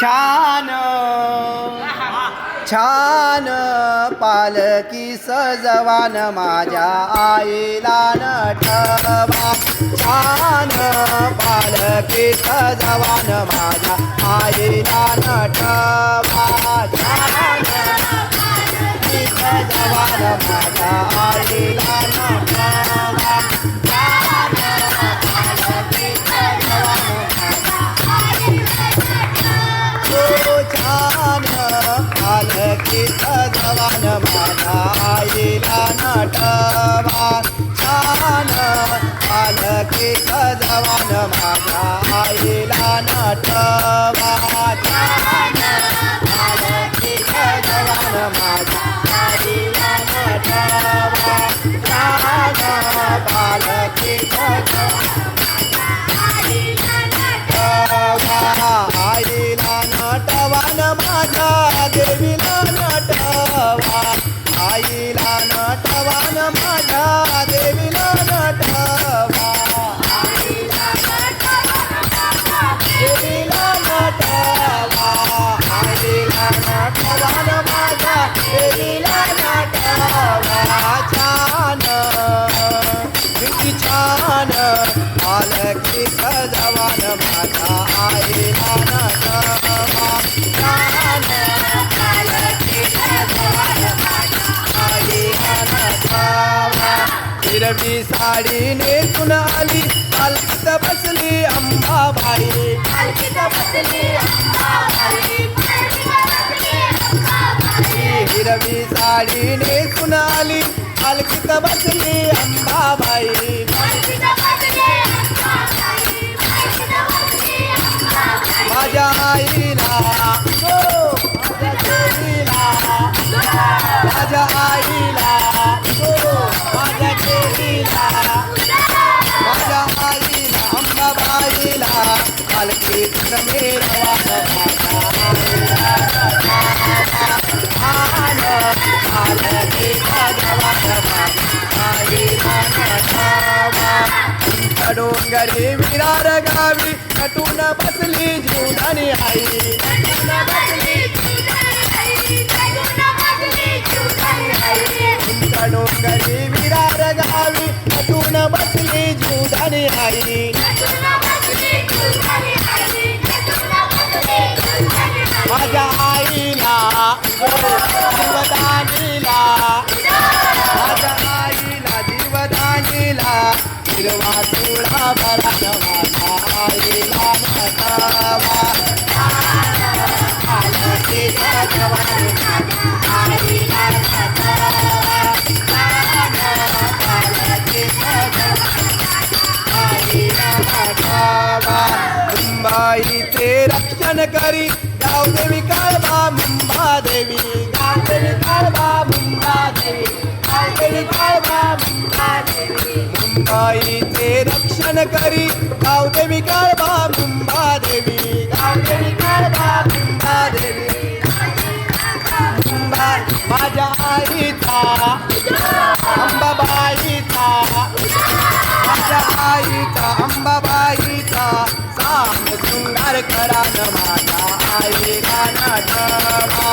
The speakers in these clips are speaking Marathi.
छान. छान पालकी सजवान माझ्या आईला नटवा छान पालकी सजवान माझ्या आईला नटवा छान सजवान माझ्या आईला नटवा पालकी सजवान माझ्या आईला नटवा छान पालकी सजवान माझ्या आईला नटवा छान पालकी सजवान माझ्या आईला नटवा छान पालकी सजवान हिरवी साडी नेसून आली. पालखीत बसली अंबाबाई पालखीत बसली नवी साडी नेसून आली पालखीत बसली अंबाबाई. माझ्या आईला डोंगरी विरार गावी नटून बसली जीवदानी आई डोंगरी विरार गावी नटून बसली जीवदानी आई माझ्या आईला जीवदानीला माझ्या आईला जीवदानीला हिरवा तुळा भरा माझ्या आईला नटावा आलती भगवान आईला नटावा आलती भगवान आईला नटावा मुंबाईचे रक्षण करी गावदेवी काळबा मुंबादेवी. गावदेवी काळबा मुंबादेवी गावदेवी काळबा मुंबादेवी मुंबाईचे रक्षण करी. गावदेवी काळबा मुंबादेवी गावदेवी काळबा मुंबादेवी मुंबा माझ्या आईचा अंबाबाईचा माझ्या आईचा अंबाबाईचा सांग सुंदर करा न माझ्या आईला नटवा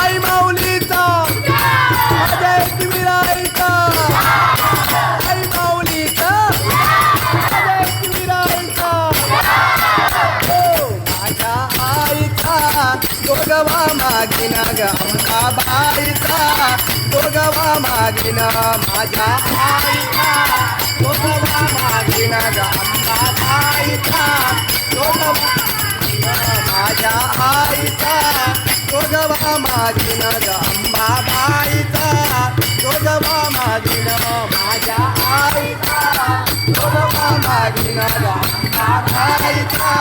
आई माऊलीचा. माझ्या एकविराईचा आई माऊलीचा. माझ्या एकविराईचा हो माझ्या आईचा. दोघवा मागिन ग अंबाबाईचा दोघवा मागिन माझ्या आईचा. माझ्या आईचा दोघवा मागिन अंबाबाईचा. दोघवा मागिन माझ्या आईचा दोघवा मागिन अंबाबाईचा.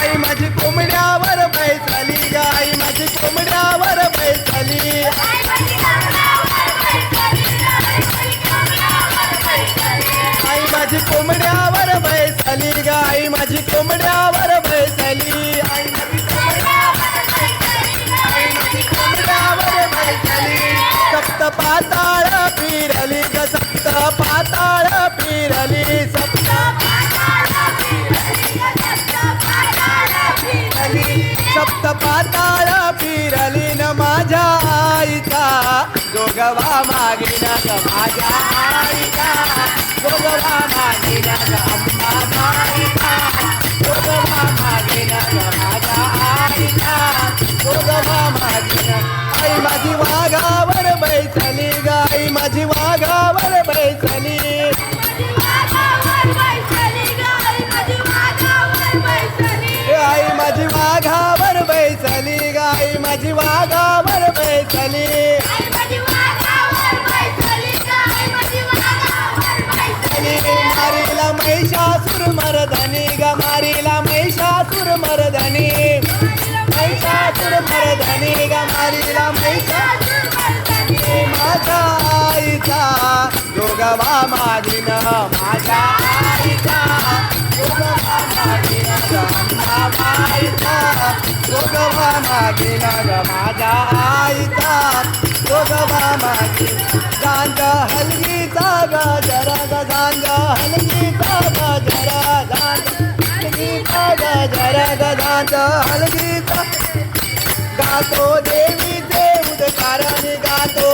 आई माझी कोंबड्यावर बैसली गाई माझी कोंबड्यावर बैसली पाताळ फिरली ग सप्त पाताळ फिरली सप्त सप्त पाताळ फिरली न माझ्या आईचा. जोगवा मागिन ग माझ्या आईचा. जोगवा मागिन ग अंबा माईचा. जोगवा मागिन ग माझ्या आईचा. जोगवा मागिन आई माझी वागा माझी वाघावर बैसली मारीला महिषासुर मर्दनी ग मारीला महिषासुर मर्दनी. महिषासुर मर्दनी ग मारीला महिषासुर जोगवा मागिन ग माझ्या आईचा जोगवा मागी गांज हलगीचा गजर ग गांज हलगीचा गजर गांज हलगीचा गजर ग गांज हलगीचा. गातो देवीचे उदकार आणि गातो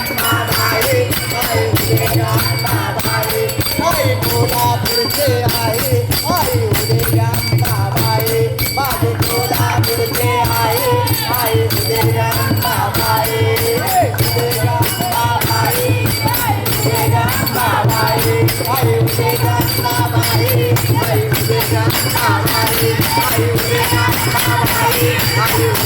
Thank you.